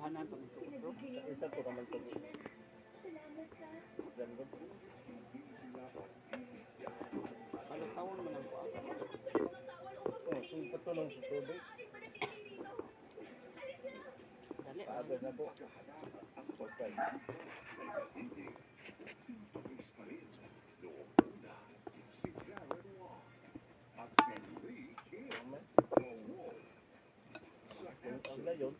Kapanan pag ito bro. Isa po naman po. Salamat ka. Ganda. Ano taon man ang kuha. Oh, sumpat to ng tubig. Dali. Paaga na po. Okay. Yung pagla Dali, dali.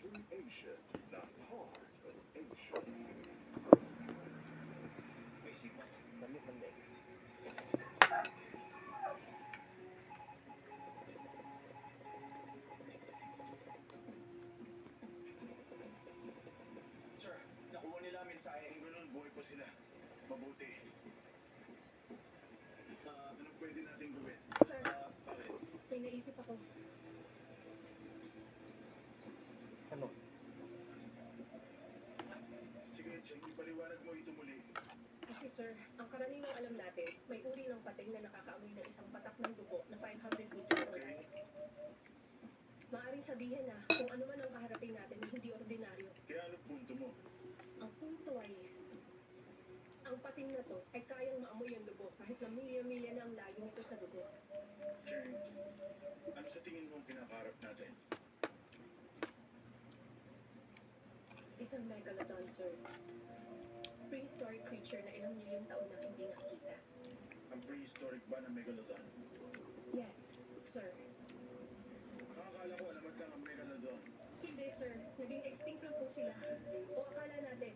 Sir, nakuha nila ang mensahe. Ganun, buhay pa sila. Mabuti. Ah, anong pwede natin gawin? Sir, Ah, bakit? may naisip ako. Ano? Sige, Cheng, ipaliwanag mo ito muli. Kasi sir, ang karaniwang alam natin, may uri ng pating na nakakaamoy ng isang patak ng dugo na 500 liters per night. Maaring sabihin na kung ano man ang kaharapin natin na hindi ordinaryo. Kaya ano punto mo? Ang punto ay, ang pating na to ay kayang maamoy ang dugo kahit na milya-milya na ang layo nito sa dugo. Cheng, ano sa tingin mo ang kinakaharap natin? Isang megalodon, sir. Prehistoric creature na ilang milyong taon na hindi nakita. Ang prehistoric ba ng megalodon? Yes, sir. Nakakala ko alamat lang ang megalodon. Hindi, sir. Naging extinct lang po sila. O akala natin?